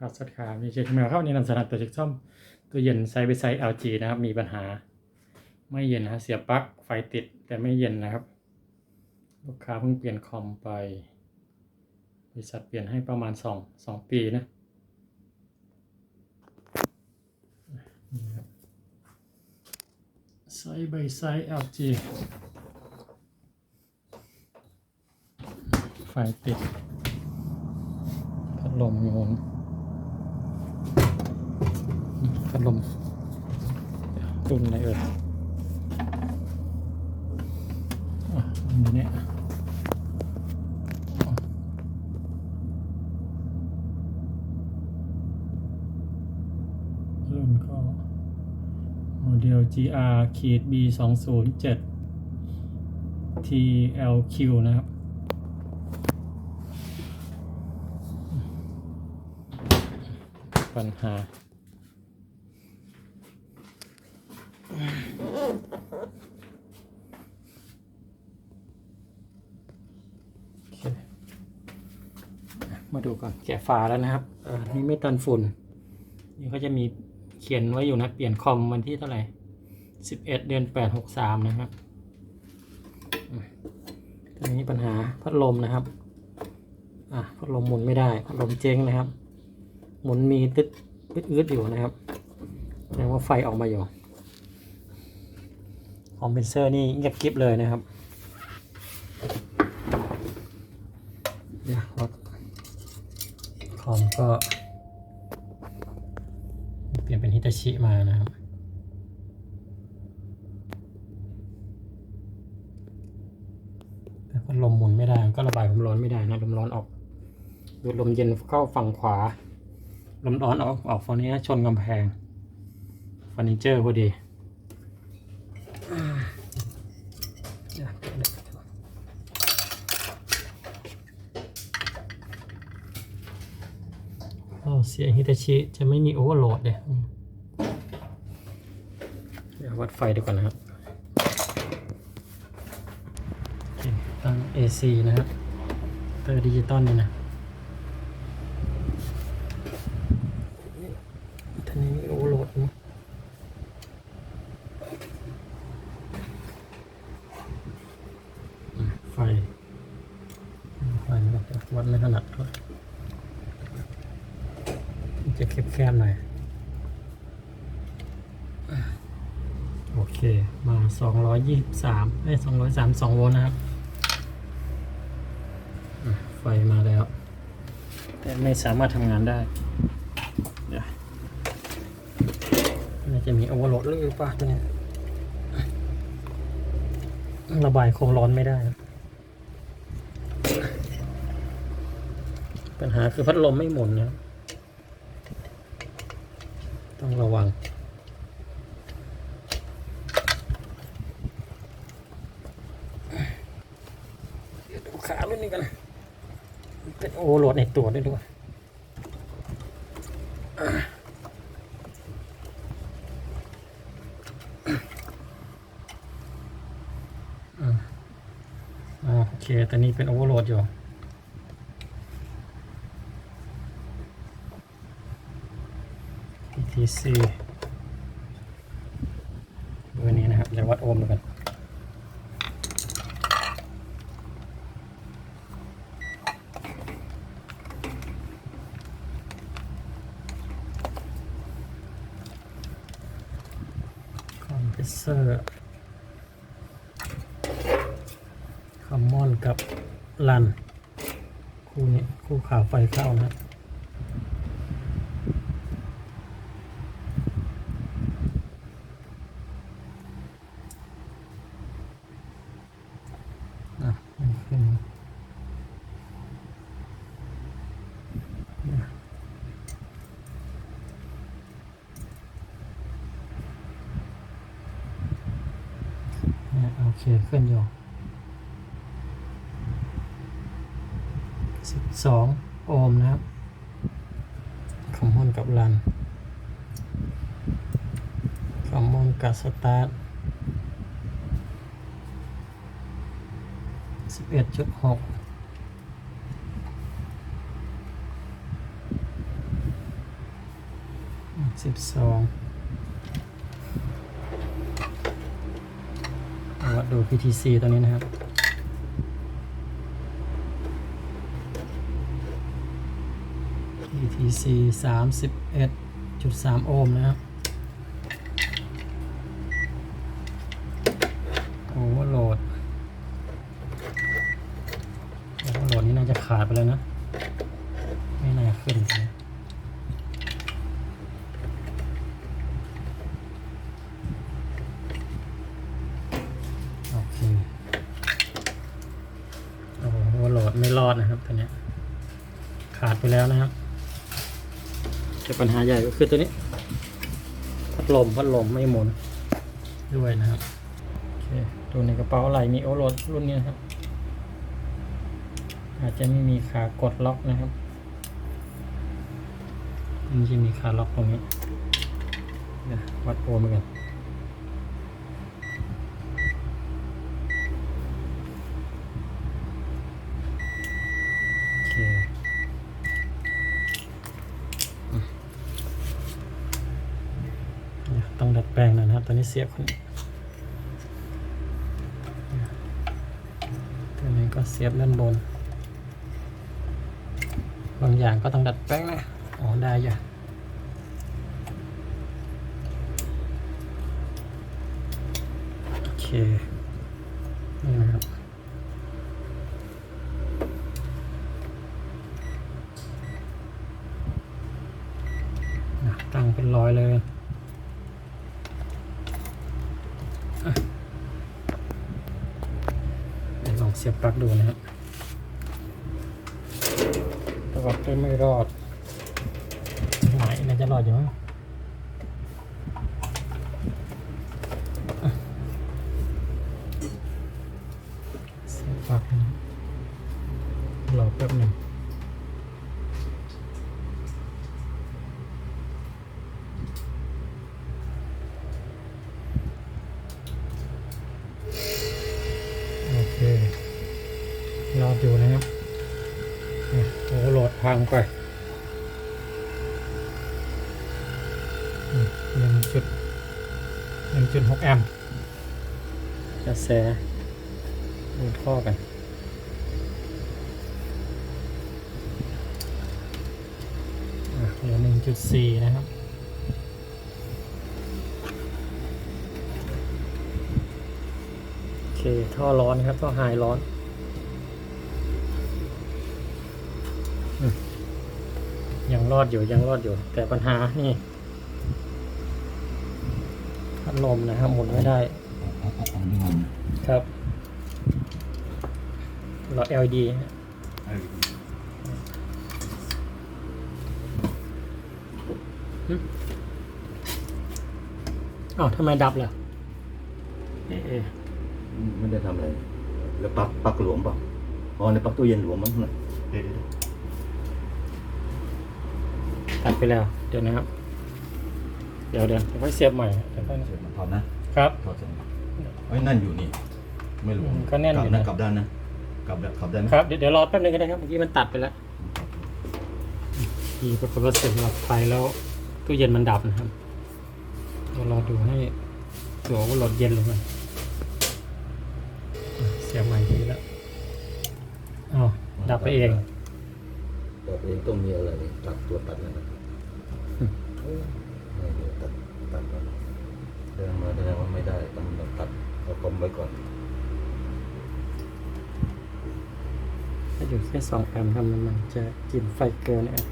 ครับสวัสดีครับมีเช็คเมลครับวันนี้นำสนอตัวเช็คซ่อมตัวเย็นไซส์ไปไซส์ LG นะครับ มีปัญหา ไม่เย็นนะฮะเสียปลั๊กไฟติดแต่ไม่เย็นนะครับ ลูกค้าเพิ่งเปลี่ยนคอมไป บริษัทเปลี่ยนให้ประมาณสองสองปีนะนี่ครับไซส์ไซส์ LG ไฟติดพัดลมโยน พัดลมรุ่นอะไรเอ่ยอะอันนี้เนี่ยรุ่นก็โมเดล GR ขีด B 2 0 7 TLQ นะครับปัญหา โอเค มาดูก่อนแกะฝาแล้วนะครับเออนี่ไม่ตันฝุ่น นี่เขาจะมีเขียนไว้อยู่นะ เปลี่ยนคอมวันที่เท่าไหร่สิบเอ็ดเดือนแปดหกสามนะครับอืมตอนนี้ปัญหาพัดลมนะครับ อะพัดลมหมุนไม่ได้ พัดลมเจ๊งนะครับ หมุนมีตึ๊ดตึ๊ดอืดอยู่นะครับแสดงว่าไฟออกมาอยู่คอมเพนเซอร์นี่เงียบกริบเลยนะครับเดี๋ยวรถค อมก็ เปลี่ยนเป็นฮิตาชิมานะครับแต่ลมหมุนไม่ได้ก็ระบายความร้อนไม่ได้นะลมร้อนออกดูลมเย็นเข้าฝั่งขวา ลมร้อนออกออกฝั่งนี้ชนกำแพงเฟอร์นิเจอร์พอดียวเดี๋ยวโอ้เสียงฮิตาชิจะไม่มีโอเวอร์โหลดเลยเดี๋ยววัดไฟดีกว่านะครับตั้ง AC นะครับเตอร์ดิจิตอลนี่นะ ท่านนี้โอเวอร์โหลดมั้งอะไฟ ไฟมันจะวัดไม่ถนัดด้วยมันจะแคบๆหน่อยอะโอเค มา 223เอ้ย232โวลต์นะครับอะไฟมาแล้ว แต่ไม่สามารถทำงานได้เดี๋ยวน่าจะมีโอเวอร์โหลดหรือเปล่าตัวเนี้ยระบายคงร้อนไม่ได้ครับปัญหาคือพัดลมไม่หมุนนะครับต้องระวัง เดี๋ยวดู ขารุ่นนี้กันนะเป็นโอเวอร์โหลดในตัวด้วยด้วยอ่าอ่าโอเคตอนนี้เป็นโอเวอร์โหลดอยู่ PTC เบอร์นี้นะครับจะวัดโอห์มดูกัน คอม เซอร์คอมมอนกับลัน คู่นี้คู่ขาไฟเข้านะอะไม่ขึ้นนะ เนี่ยโอเคขึ้นอยู่สิบสองโอห์มนะครับ คอมมอนกับรัน คอมมอนกับสตาร์ทสิบเอ็ดจุดหกสิบสองเอา วัดดู PTC ตัวนี้นะครับ PTC สามสิบเอ็ดจุดสามโอห์มนะครับโอเวอร์โหลดโอเวอร์โหลดนี่น่าจะขาดไปแล้วนะ ไม่น่าขึ้นเลยโอเคโอ้โหโอเวอร์โหลดไม่รอดนะครับ ตัวเนี้ยขาดไปแล้วนะครับแต่ปัญหาใหญ่ก็คือตัวนี้ พัดลมพัดลมไม่หมุนด้วยนะครับโอเคดูในกระเป๋าอะไรมีโอโรดรุ่นนี้นะครับ อาจจะไม่มีขากดล็อกนะครับมันจะมีขาล็อกตรงนี้เดี๋ยววัดโอห์มกัน โอเคอืมเดี๋ยวต้องดัด แปลงนะครับ ตอนนี้เสียบคนนี้ตัวนี้ก็เสียบด้านบน บางอย่างก็ต้องดัดแปลงนะ อ๋อ ได้ยู่โอเค นี่นะครับตั้งเป็นร้อยเลยอะเดี๋ยวลองเสียบปลั๊กดูนะครับประกอบด้วยไม่รอดไหนน่าจะรอดอยู่มั้งอะเสียบปลั๊กนะรอแป๊บหนึ่ง โอเค รอดูนะครับอะโอ้โหลดพังไปหนึ่งจุดหนึ่งจุดหกแอมป์กระแสดูท่อกันอะเหลือหนึ่งจุดสี่นะครับโอเคท่อร้อนครับท่อไฮร้อน อดอยู่ยังรอดอยู่ แต่ปัญหานี่พัดลมนะครับหมุนไม่ได้ ครับหลอด LED ฮะอ้าวทำไมดับล่ะเอ๊ะเอ๊ะไม่ได้ทำอะไร แล้วปลั๊กปลั๊กหลวมเปล่าอ๋อในปลั๊กตู้เย็นหลวมมั้งนะเดี๋ยวเดี๋ยว ตัดไปแล้ว เดี๋ยวนะครับ เดี๋ยวเดี๋ยวเดี๋ยวค่อยเสียบใหม่เดี๋ยวค่อยเดี๋ยวมาถอดนะครับ ถอดเสร็จเอ้ยนั่นอยู่นี่ ไม่หลวมอืมก็แน่นอยู่กลับนะนะ กลับด้านนะกลับแบบกลับได้ไหมครับเดี๋ยวเดี๋ยวรอแป๊บนึงก็ได้ครับเมื่อกี้มันตัดไปแล้วทีปรากฏว่าเสียบหลอดไฟแล้วตู้เย็นมันดับนะครับเดี๋ยวรอดูให้ตัวว่าหลอดเย็นลงมาอะเสียบใหม่ทีแล้วอ๋อดับไปเองดับเองต้องมีอะไรตัดตัวตัดนั่นนะอืมไม่มี ตัดตัดก่อนเดินมาแสดงว่าไม่ได้ต้องตัดเอาคมไว้ก่อนถ้าอยู่แค่สองแอมป์ทำมันจะกินไฟเกินเนี่ย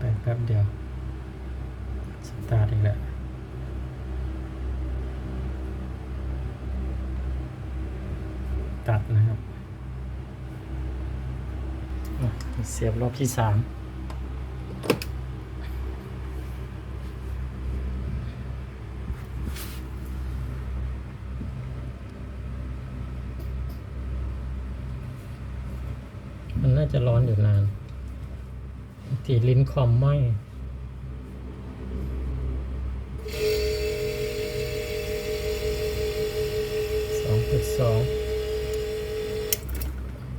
อะแป๊บเดียวสตาร์ทอีกแล้วตัดนะครับเสียบรอบที่สามมันน่าจะร้อนอยู่นาน ทีลิ้นคอมไหมสองจุดสอง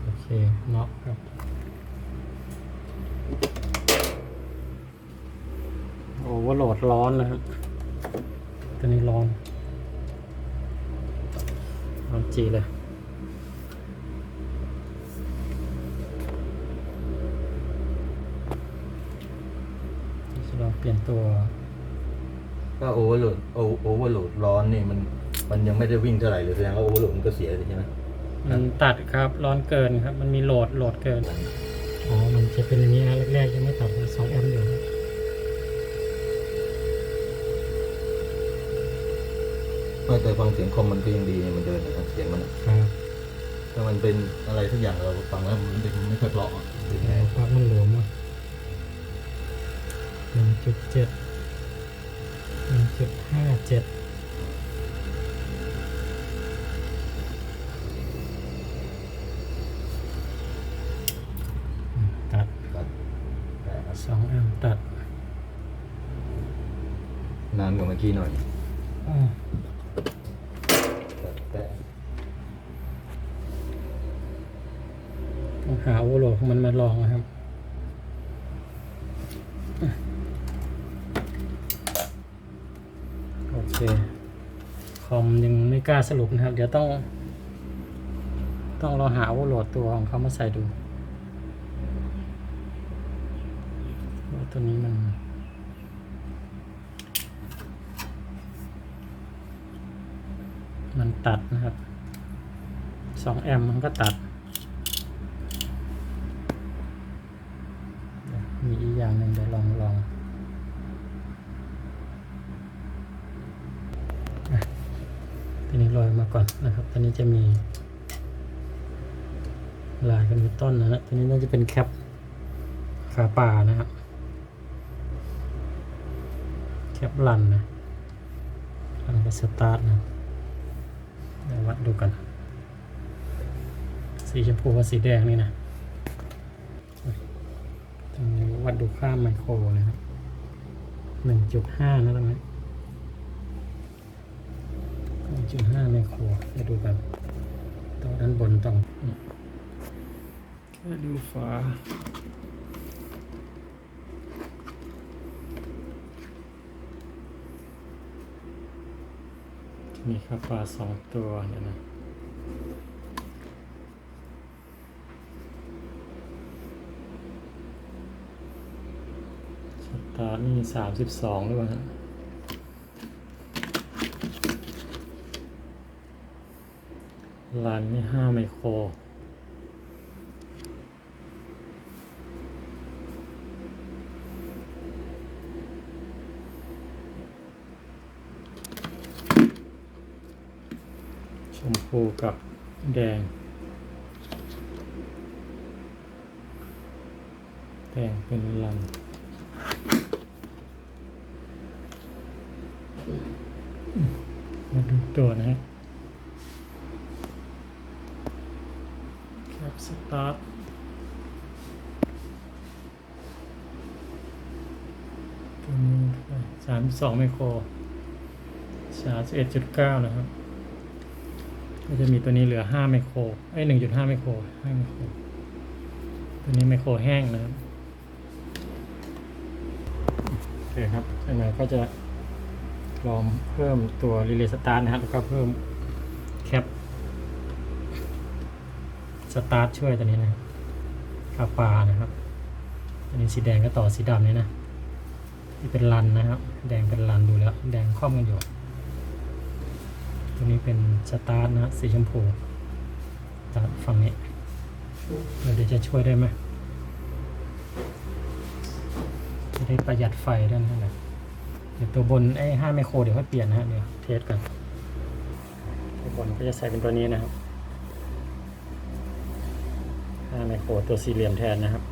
โอเคน็อกครับโหลดร้อนนะครับตัวนี้ร้อนร้อนจีเลย จะ ลองเปลี่ยนตัวถ้าโอเวอร์โหลดโอโอเวอร์โหลดร้อนนี่มันมันยังไม่ได้วิ่งเท่าไหร่เลยแสดงว่าโอเวอร์โหลดมันก็เสียเลยใช่ไหมมันตัดครับร้อนเกินครับ มันมีโหลดโหลดเกิน อ๋อ มันจะเป็นอย่างนี้นะแรกๆยังไม่ตัดสองแอมป์อยู่นะไม่แต่ฟังเสียงคอมมันก็ยังดีมันเดินนะเสียงมันอะครับถ้ามันเป็นอะไรทุกอย่างเราฟังแล้วมันเป็นไม่ค่อยเพราะอะเป็นไงภาพมันหลวมอะห นึ่งจุดเจ็ดหนึ่งจุดห้าเจ็ดตัดตัดแต่สองแอมป์ตัดนานกว่าเมื่อกี้หน่อยอ่าแต่แต่ต้องหาโอเวอร์โหลดของมันมาลองนะครับ โอเค คอมยังไม่กล้าสรุปนะครับ เดี๋ยวต้อง ต้องรอหาวอร์โหลดตัวของเขามาใส่ดูว่าตัวนี้มันมันตัดนะครับสองแอมป์มันก็ตัด มีอีกอย่างหนึ่งเดี๋ยวลองลองอะตัวนี้ ลอยมาก่อนนะครับตัวนี้จะมีลายกันเป็นต้นนะฮะตัวนี้น่าจะเป็นแคปขาป่านะครับแคปลันนะลันกับสตาร์ทนะเดี๋ยววัดดูกัน สีชมพูกับสีแดงนี่นะตรงนี้วัดดูค่าไมโครนะครับหนึ่งจุดห้านะตรงนี้ หนึ่งจุดห้าไมโครจะดูกันตัวด้านบนต้องแค่ดูฝามีค่าปลาสองตัวเดี๋ยวนะ สตาร์นี่สามสิบสองหรือเปล่าฮะ ลันนี่ห้าไมโคร ชมพูกับแดง แดงเป็นลันมาดูตัวนะฮะแคปส ตาร์ทตัวนี้สามสองไมโครสามสิบเอ็ดจุดเก้านะครับ ก็จะมีตัวนี้เหลือห้าไมโครไอ้หนึ่งจุดห้าไมโครห้าไมโคร ตัวนี้ไมโครแห้งนะครับ โอเคครับอันไหนก็จะลองเพิ่มตัว Relay Start นะครับ แล้วก็เพิ่มแคป สตาร์ทช่วยตัวนี้นะครับคาปานะครับ อันนี้สีแดงก็ต่อสีดำเนี่ยนะที่เป็นรันนะครับ แดงเป็นรันดูแล้ว แดงครอบกันอยู่ตัวนี้เป็นสตาร์ทนะสีชมพูสตาร์ทฝั่งนี้เดี๋ยวจะช่วยได้ไหมจะได้ประหยัดไฟด้วยนะเดี๋ยวตัวบนไอ้ห้าไมโครเดี๋ยวค่อยเปลี่ยนนะฮะเดี๋ยวเทสกันตัวบนก็จะใส่เป็นตัวนี้นะครับ ห้าไมโครตัวสี่เหลี่ยมแทนนะครับ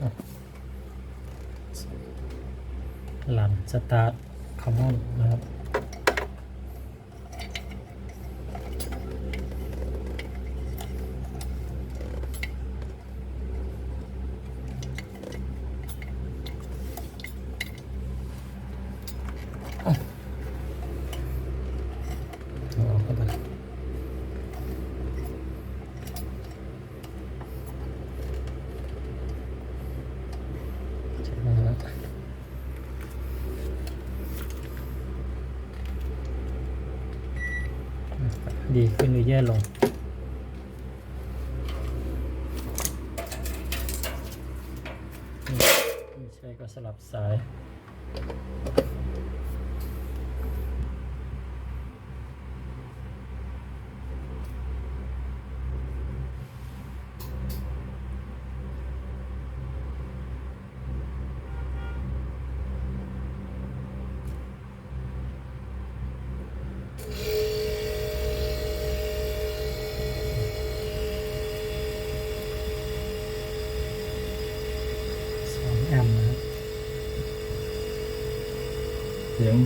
อะลันสตาร์ทคอมมอนนะครับเอาออกเข้าไปใช่ไหมครับ ดีขึ้นหรือแย่ลง ไม่ใช่ก็สลับสาย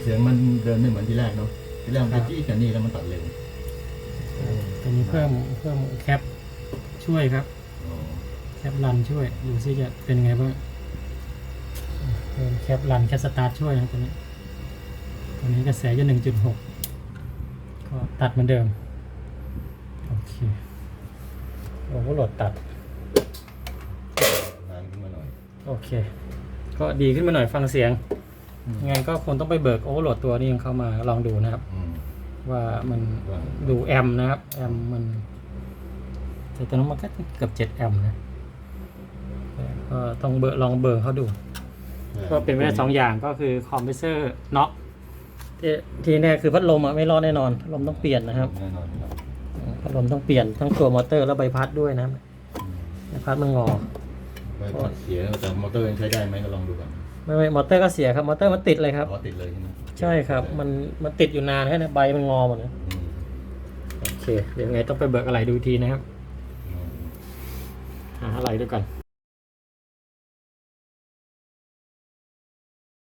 สียงเสียงมันเดินไม่เหมือนที่แรกเนาะที่แรกมันครัจะบจี้กันนี่แล้วมันตัดเร็วตัวนี้เพิ่มเพิ่มแคปช่วยครับอ๋อแคปรันช่วยดูซิจะเป็นไงบ้างเพิ่มแคปรันแคปสตาร์ทช่วยนะตัวนี้ตัวนี้กระแสจะหนึ่งจุดหกก็ตัดเหมือนเดิมโอเคโอ้โหโหลดตัดนานขึ้นมาหน่อยโอเค ก็ดีขึ้นมาหน่อยฟังเสียง ยังไงก็คงต้องไปเบิกโอเวอร์โหลดตัวนี้เข้ามาลองดูนะครับ อืม ว่ามันว่า ดูแอมป์นะครับ แอมป์มันแต่ตอนนั้นมันก็เกือบเจ็ดแอมป์นะแต่ก็ต้องเบิกลองเบิร์เขาดู ก็เป็นไปได้สองอย่างก็คือคอมเพรสเซอร์น็อกที่ที่แน่คือพัดลมอะไม่รอดแน่นอนพัดลมต้องเปลี่ยนนะครับแน่นอนครับพัดลมต้องเปลี่ยนทั้งตัวมอเตอร์และใบพัดด้วยนะครับอืมใบพัดมันงอไว้พอเสียแต่มอเตอร์ยังใช้ได้ไหมก็ลองดูก่อน ไม่ไม่มอเตอร์ก็เสียครับมอเตอร์มันติดเลยครับ อ๋อติดเลยใช่ไหมใช่ครับ มันมันติดอยู่นานแค่นะใบมันงอหมดนะอืมโอเค เดี๋ยวยังไงต้องไปเบิกอะไรดูอีกทีนะครับ อืมหาอะไรด้วยกัน